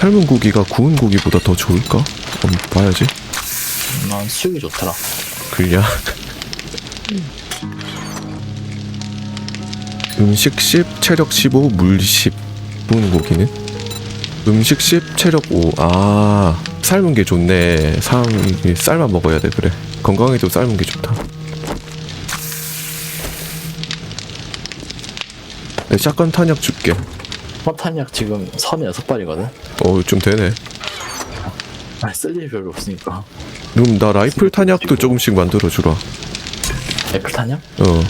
삶은 고기가 구운 고기보다 더 좋을까? 한번 봐야지. 난 수육이 좋더라. 글랴. 음식 10, 체력 15, 물 10. 구운 고기는? 음식 10, 체력 5. 아, 삶은 게 좋네. 사람이 쌀만 먹어야 돼, 그래. 건강에도 삶은 게 좋다. 네, 샷건 탄약 줄게. 포탄약 지금 36발이거든? 어, 좀 되네. 아, 쓸 일이 별로 없으니까. 그럼 나 라이플 탄약도 조금씩 만들어주라. 애플 탄약? 어.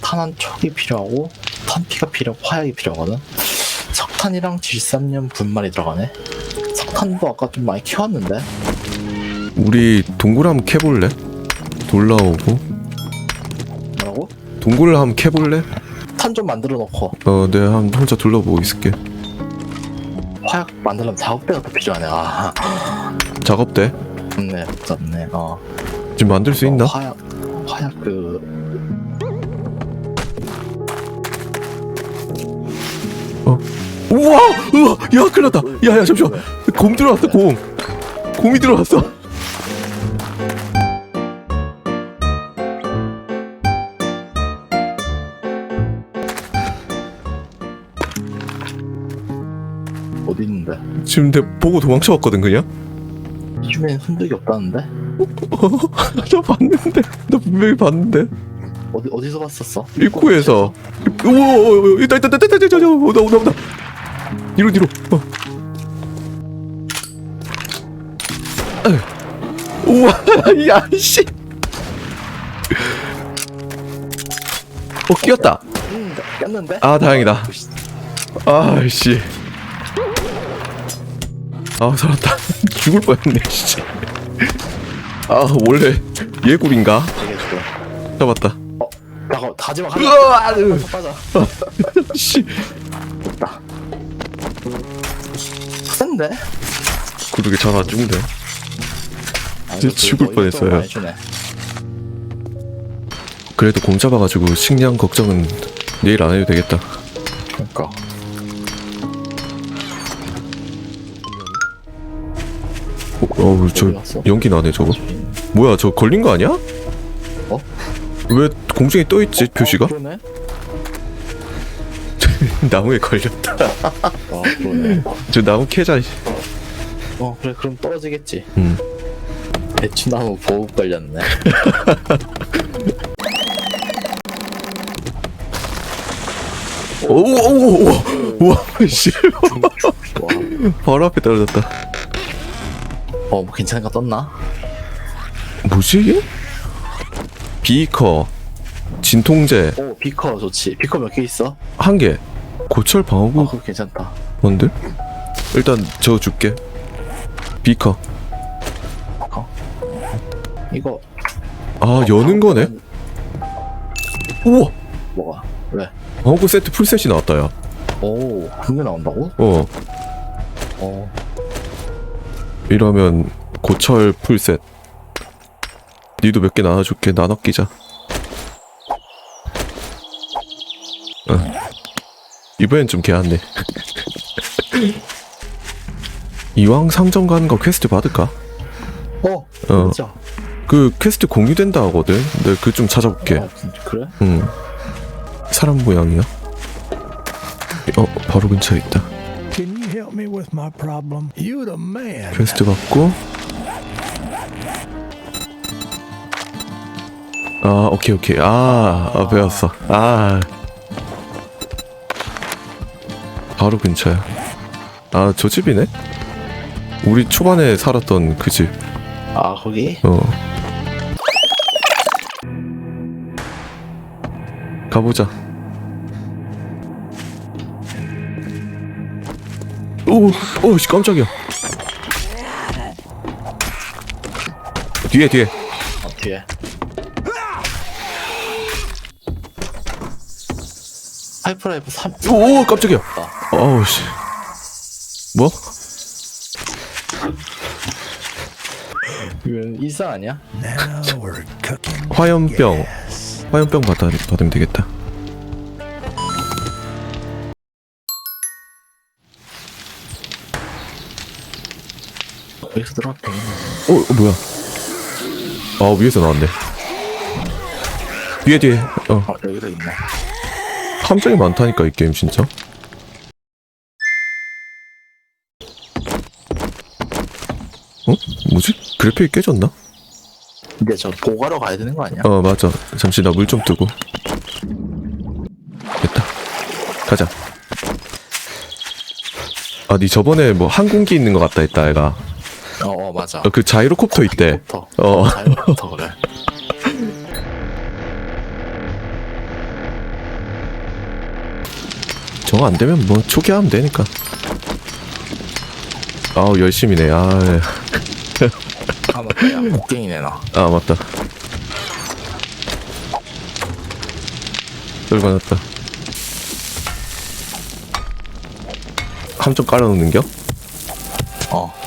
탄환 촉이 필요하고, 탄피가 필요하고, 화약이 필요하거든? 석탄이랑 질산염 분말이 들어가네? 석탄도 아까 좀 많이 키웠는데? 우리 동굴 한번 캐볼래? 돌 나오고. 뭐라고? 동굴을 한번 캐볼래? 탄 좀 만들어 놓고, 어, 내가 한 혼자 둘러보고 있을게. 화약 만들려면 작업대가 더 필요하네. 아, 작업대? 없네, 없네. 어. 지금 만들 수 있나? 어, 화약, 화약 그, 우와! 우와! 야, 큰일 났다! 야, 야, 잠시만! 곰 들어왔어, 곰! 곰이 들어왔어! 지금 내 보고 도망쳐왔거든, 그냥? 이주변에 흔적이 없다는데? 나 봤는데? 나 분명히 봤는데? 어디, 어디서 봤었어? 입구에서. 우와, 있다, 있다, 있다, 있다, 있다, 있다, 오다, 오다, 오다. 뒤로, 뒤로. 어. 아유. 우와, 야, 씨. 어, 끼었다. 음? 아, 다행이다. 아이씨. 아, 살았다. 죽을 뻔했네, 진짜. 아, 원래 예굴인가? 되게. 잡았다. 어, 나가, 가지마, 으아, 가지마. 으. 빠져. 씨. 됐다. 센데? 그러게 잘안 죽네. 아, 진짜 이거 죽을 이거 뻔했어요. 많이 주네. 그래도 곰 잡아가지고 식량 걱정은 내일 안 해도 되겠다. 그니까. 어, 어우, 저 갔어? 연기 나네 저거. 뭐야, 저 걸린 거 아니야? 어? 왜 공중에 떠 있지 표시가? 어, 그러네? 나무에 걸렸다. 어, 그러네. 저 나무 캐자. 씨. 어, 그래, 그럼 떨어지겠지. 음. 배추나무 보급 걸렸네. 오오오 우와 씨. 바로 앞에 떨어졌다. 어, 뭐 괜찮은 거 떴나? 뭐지 이게? 비커, 진통제 오, 비커 좋지. 비커 몇 개 있어? 한 개. 고철 어, 방어구 그거 괜찮다. 뭔데? 일단 저 줄게. 비커. 비커. 이거. 아 여는 거네. 우와. 뭐가? 왜? 방어구 세트 풀셋이 나왔다 야. 오, 그게 나온다고? 어. 어, 이러면 고철 풀셋. 니도 몇 개 나눠줄게. 나눠 끼자. 어. 이번엔 좀 개왔네. 이왕 상점 가는 거 퀘스트 받을까? 어, 어. 진짜. 그 퀘스트 공유된다 하거든. 내가 그좀 찾아볼게. 아, 진짜 그래? 응. 사람 모양이야? 어, 바로 근처에 있다. Help me with my problem? You the man. 퀘스트 받고. 아, 오케이, 오케이. 아, 아 배웠어. 아. 바로 근처야. 아, 저 집이네? 우리 초반에 살았던 그 집. 아, 거기? 어. 가보자. 오, 오, 씨, 깜짝이야. 뒤에, 뒤에. 어, 뒤에. 하이퍼라이프 3. 오, 깜짝이야. 어우, 씨. 뭐? 이건 일상 아니야? Now we're cooking. 화염병. 화염병 받아, 받으면 되겠다. 여기서 되겠네. 어, 어 뭐야? 아 위에서 나왔네. 뒤에 뒤에. 어 어, 여기도 있네. 함정이 많다니까 이 게임 진짜. 어? 뭐지? 그래픽이 깨졌나? 근데 저 보가러 가야 되는 거 아니야? 어 맞아. 잠시 나 물 좀 뜨고. 됐다. 가자. 아, 니 저번에 뭐 항공기 있는 것 같다 했다, 애가. 어, 어 맞아. 어, 그 자이로콥터 있대. 부터. 어. 자유부터 그래. 저거 안 되면 뭐 초기화하면 되니까. 아우 열심히네. 아, 아 맞다. 야, 곡괭이네 나. 아 맞다. 열받았다. 함정 깔아놓는겨? 어.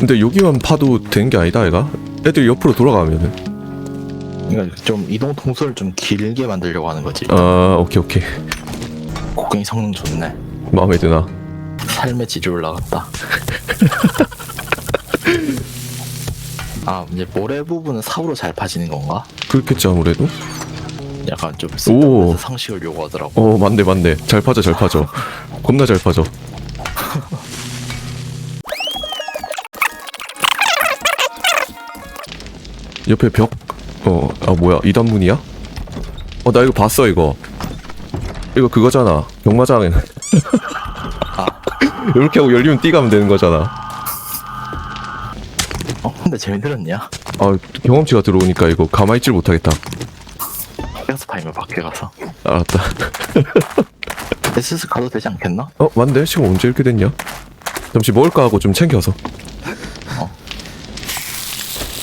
근데 여기만 파도 되는 게 아니다, 얘가. 애들 옆으로 돌아가면은. 그러니까 좀 이동 통솔을 좀 길게 만들려고 하는 거지. 아, 오케이 오케이. 곡괭이 성능 좋네. 마음에 드나? 삶의 질이 올라갔다. 아 이제 모래 부분은 삽으로 잘 파지는 건가? 그렇겠지 아무래도. 약간 좀 오. 쓸데없는 상식을 요구하더라고. 어, 맞네 맞네. 잘 파져 잘 파져. 겁나 잘 파져. 옆에 벽. 어, 아 뭐야? 이단문이야? 어, 나 이거 봤어 이거. 이거 그거잖아. 경마장. 이렇게 하고 열리면 뛰가면 되는 거잖아. 어 근데 재미들었냐? 아 경험치가 들어오니까 이거 가만히 있질 못하겠다. 밖에서 파이면 밖에 가서. 알았다. SS 가도 되지 않겠나? 어, 맞네. 지금 언제 이렇게 됐냐? 잠시 먹을 거 하고 좀 챙겨서.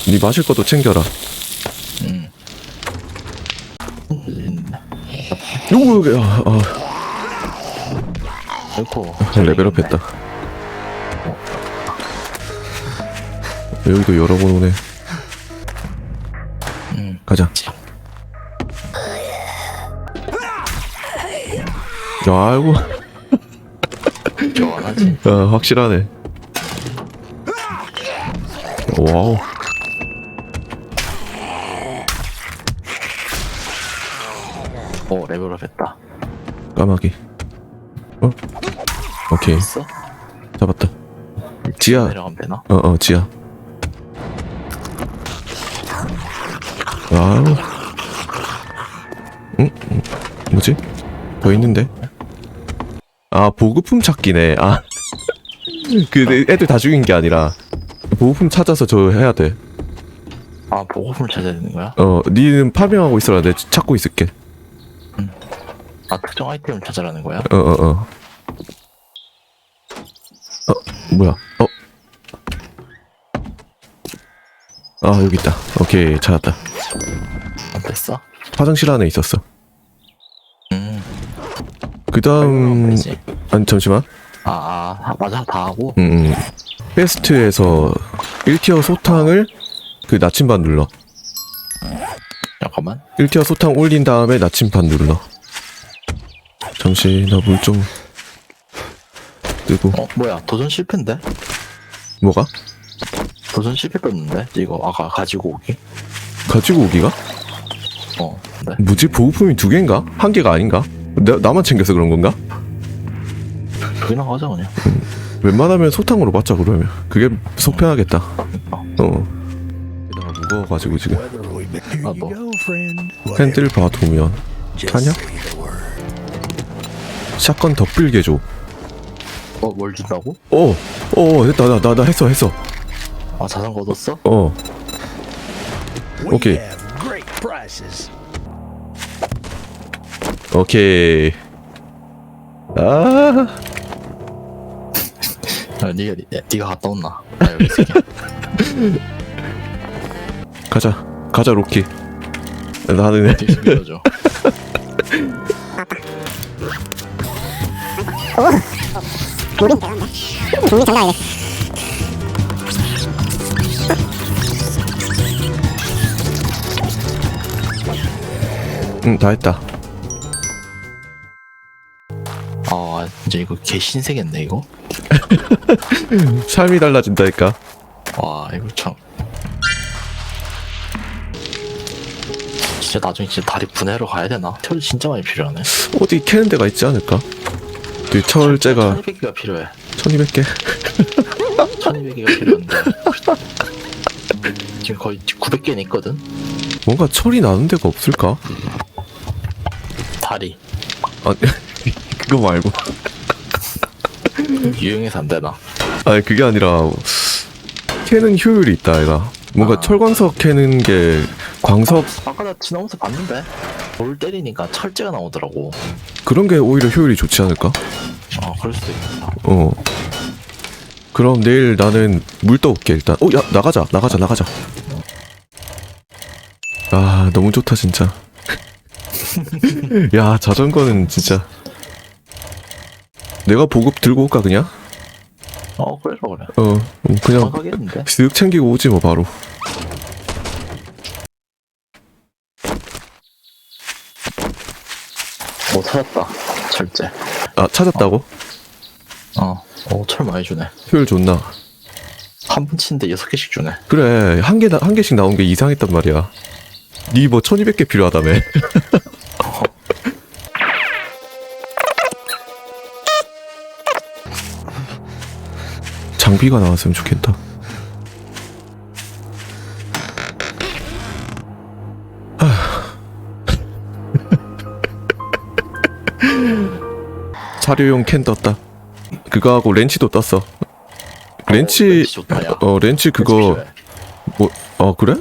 어. 네 마실 것도 챙겨라. 음. 음. 요거 아, 아, 아이고. 레벨업 했다. 여기도 여러 번 오네. 음. 가자. 야, 아이고, 좋아하지. 아, 확실하네. 와우. 오 레벨업 했다. 까마귀. 어? 오케이, 있어? 잡았다. 지하. 내려가면 되나? 어, 어, 지하. 와우. 응? 응, 뭐지? 더 있는데? 아, 보급품 찾기네. 아. 그, 내- 애들 다 죽인 게 아니라, 보급품 찾아서 저 해야 돼. 아 보급품을 찾아야 되는 거야? 어, 니는 파밍하고 있어라. 내 찾고 있을게. 아 특정 아이템을 찾아라는 거야? 어, 어, 어. 어, 뭐야? 어? 아, 여기 있다. 오케이, 찾았다. 안 됐어? 화장실 안에 있었어. 음. 그 다음. 아니, 잠시만. 아, 아, 아, 맞아 다 하고. 음, 음. 퀘스트에서 1티어 소탕을 그 나침반 눌러. 잠깐만. 1티어 소탕 올린 다음에 나침반 눌러. 잠시, 나 물 좀 뜨고. 어 뭐야 도전 실패인데? 뭐가? 도전 실패 떴는데? 이거 아까 가지고 오기? 가지고 오기가? 어. 네. 뭐지? 보급품이 두 개인가? 한 개가 아닌가? 나, 나만 챙겨서 그런 건가? 그게 나가자 그냥. 웬만하면 소탕으로 받자 그러면 그게 속편하겠다 어. 어 무거워가지고 지금 Here 아, you 뭐. go, friend. 핸들 봐두면 타냐? 샷건 덧빌게 줘 어, 뭘 준다고? 어! 어 됐다 나 나 나 했어 했어 아 자전거 얻었어? 어 prices. 오케이 아 아, 니가 니, 니가 갔다 온나? 나 여기 있을게. 가자 가자 로키 나는 뒤에서 밀어줘. 응 다 했다 아 이제 이거 개 신세겠네 이거. 삶이 달라진다니까 와 이거 참 진짜 나중에 진짜 다리 분해로 가야 되나? 철 진짜 많이 필요하네 어디 캐는 데가 있지 않을까? 그 철제가 1200개가 필요해 1200개 1200개가 필요한데 지금 거의 900개는 있거든? 뭔가 철이 나는 데가 없을까? 다리 아 그거 말고 유용해서 안 되나? 아니 그게 아니라 캐는 효율이 있다 얘가 뭔가 아. 철광석 캐는 게 광석 아까 나 지나면서 봤는데 돌 때리니까 철제가 나오더라고. 그런 게 오히려 효율이 좋지 않을까? 어 그럴 수도 있겠다. 어. 그럼 내일 나는 물 떠올게 일단. 어 야 나가자 나가자 나가자. 아 너무 좋다 진짜. 야 자전거는 진짜. 내가 보급 들고 올까 그냥? 어 그래 그래. 어 음, 그냥 정확하겠는데? 쓱 챙기고 오지 뭐 바로 오 찾았다 철제 아 찾았다고? 어오철 많이 주네 효율 좋나? 한분 치는데 여섯 개씩 주네 그래 한 개 한 개씩 나온 게 이상했단 말이야. 니 뭐 1200개 필요하다며. 장비가 나왔으면 좋겠다. 사료용 캔 떴다. 그거하고 렌치도 떴어. 렌치 렌치 좋다, 야. 어 렌치 그거 필요해. 뭐, 어, 그래?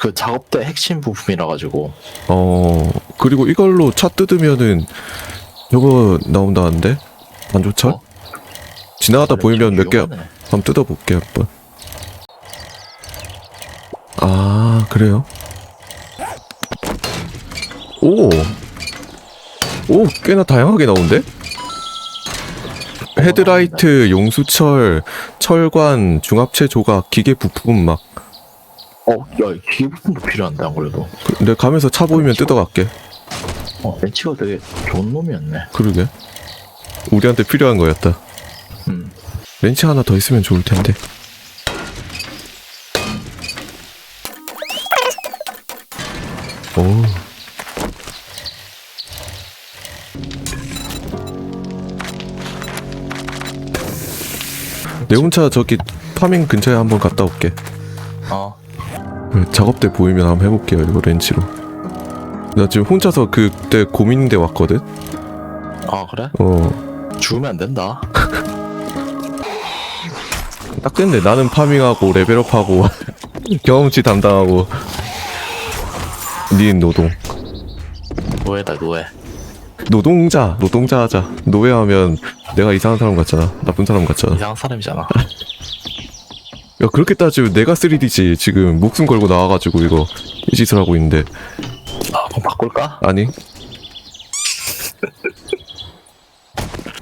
그 작업대 핵심 부품이라 가지고 어, 그리고 이걸로 차 뜯으면은 저거 나온다는데? 반조철? 어? 지나가다 보이면 몇 개, 유용하네. 한번 뜯어볼게, 한번. 아, 그래요? 오! 오, 꽤나 다양하게 나온대? 헤드라이트, 용수철, 철관, 중합체 조각, 기계 부품 막. 어, 야, 기계 부품도 필요한데 안 그래도. 그- 내가 가면서 차 보이면 뜯어갈게. 어, 렌치가 되게 좋은 놈이었네. 그러게. 우리한테 필요한 거였다. 음. 렌치 하나 더 있으면 좋을 텐데. 오. 내 혼자 저기 파밍 근처에 한번 갔다 올게. 어, 그 작업대 보이면 한번 해볼게요. 이거 렌치로. 나 지금 혼자서 그때 고민인데 왔거든. 아 그래? 어. 죽으면 안 된다. 딱 됐네. 나는 파밍하고 레벨업하고 경험치 담당하고 닌 노동. 노예다 노예. 노동자, 노동자 하자. 노예하면 내가 이상한 사람 같잖아. 나쁜 사람 같잖아. 이상한 사람이잖아. 야 그렇게 따지면 내가 3D지. 지금 목숨 걸고 나와가지고 이거 이 짓을 하고 있는데 아, 그럼 바꿀까? 아니.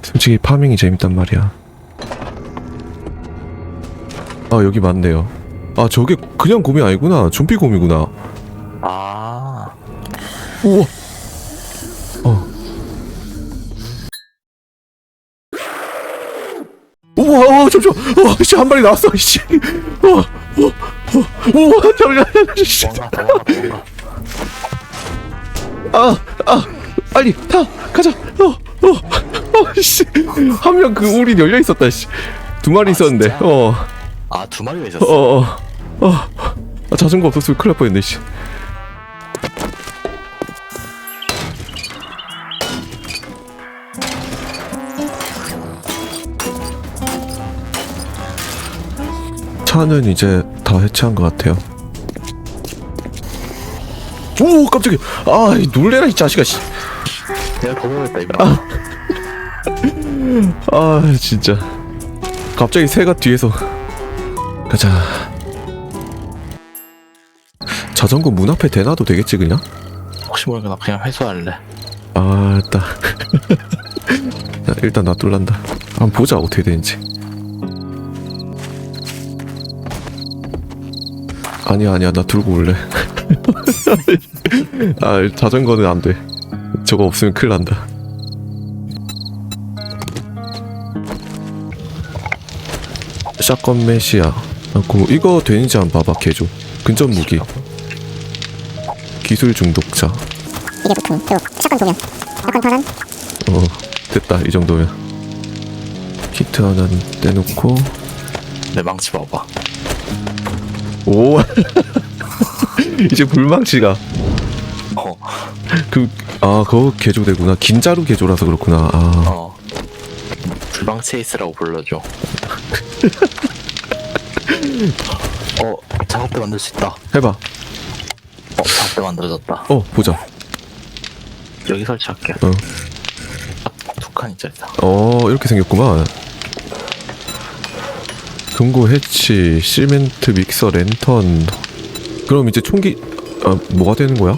솔직히 파밍이 재밌단 말이야. 아 여기 맞네요. 아 저게 그냥 곰이 아니구나. 좀비 곰이구나. 아, 우와. 잠시만. 어, 씨, 한 마리 나왔어, 씨. 어, 어, 어, 우와, 잠시만. 씨. 도망가 도망가 도망가. 아, 아, 빨리 타, 가자. 어, 어, 어, 씨. 한 명 그 우리 열려 있었다, 씨. 두 마리 있었는데. 진짜? 어, 아, 두 마리가 있었어. 어, 어, 어. 아, 자전거 없었으면 큰일 날 뻔했네, 씨. 차는 이제 다 해체한 것 같아요. 오 깜짝이야. 아이 놀래라 이 자식아. 씨. 내가 더 먹었다 이거. 아 진짜. 갑자기 새가 뒤에서. 가자. 자전거 문 앞에 대놔도 되겠지 그냥? 혹시 모르니까 나 그냥 회수할래. 아따. 자, 일단 놔둘란다. 한번 보자 어떻게 되는지. 아니야 아니야. 나 들고 올래. 아 자전거는 안 돼. 저거 없으면 큰일 난다. 샷건 메시아. 하고 이거 되는지 한번 봐봐 개조. 근접 무기. 기술 중독자. 이게 보통 그리고 샷건 도면 약간 편한 어 됐다. 이 정도면. 키트 하나는 떼놓고. 내 망치 봐봐. 오 이제 불망치가 어, 그아 그거 개조되구나 긴자루 개조라서 그렇구나 아 어. 불망치 에이스라고 불러줘. 어, 작업대 만들 수 있다. 해봐 어, 작업대 만들어졌다. 어 보자 여기 설치할게. 어. 두 칸이 짜리다. 어 이렇게 생겼구만 금고 해치 시멘트 믹서 랜턴 그럼 이제 총기 아 뭐가 되는 거야?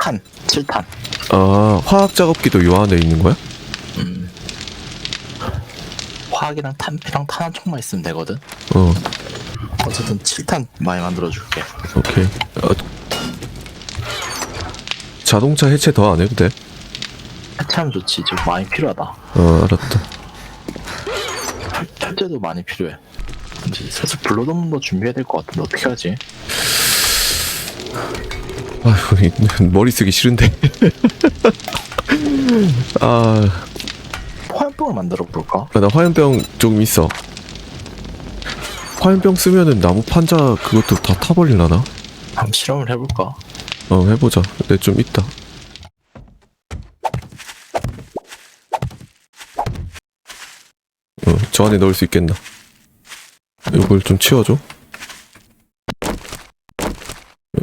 탄, 7탄. 아 화학 작업기도 요 안에 있는 거야? 음. 화학이랑 탄피랑 탄한 총만 있으면 되거든. 어 어쨌든 7탄 많이 만들어줄게. 오케이 어, 자동차 해체 더 안 해도 돼? 해체하면 좋지. 지금 많이 필요하다. 어 알았다 철- 철제도 많이 필요해. 이제 슬슬 블러드문도 준비해야 될 것 같은데 어떻게 하지? 아휴 이- 머리 쓰기 싫은데 아 화염병을 만들어 볼까? 아, 나 화염병 조금 있어. 화염병 쓰면은 나무 판자 그것도 다 타버리려나? 한번 실험을 해볼까? 어 해보자. 내좀 있다. 어, 저 안에 넣을 수 있겠나? 이걸 좀 치워줘.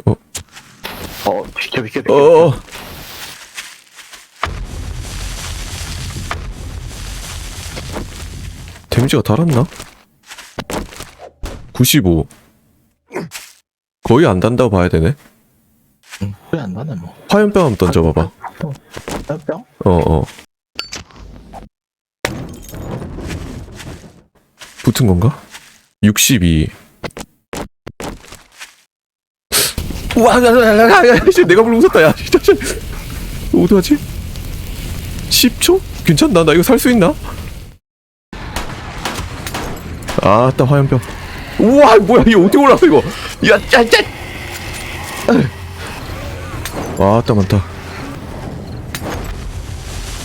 어, 어 비켜 비켜 비켜. 어, 어. 데미지가 달았나? 95. 거의 안 단다고 봐야 되네. 응, 왜안 나네 뭐. 화염병 한번 던져봐봐. 화염병? 어, 어. 붙은 건가? 62. 우와, 야, 야, 야, 야, 야, 씨, 내가 불 웃었다, 야. 어떡하지? 10초? 괜찮나? 나 이거 살 수 있나? 아따, 화염병. 우와, 뭐야, 이거 어떻게 올라가, 이거. 야, 야, 야! 아따, 많다.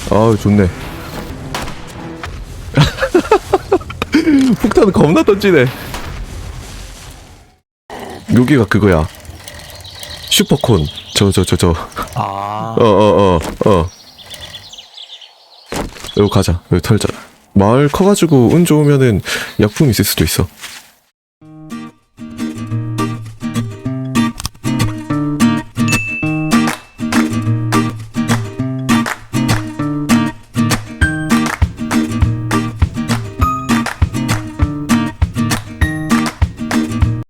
아우 좋네 폭탄 겁나 던지네. 여기가 그거야. 슈퍼콘. 저 저 저저. 아. 어 어 어어. 여기 가자. 여기 털자. 마을 커가지고 운 좋으면은 약품 있을 수도 있어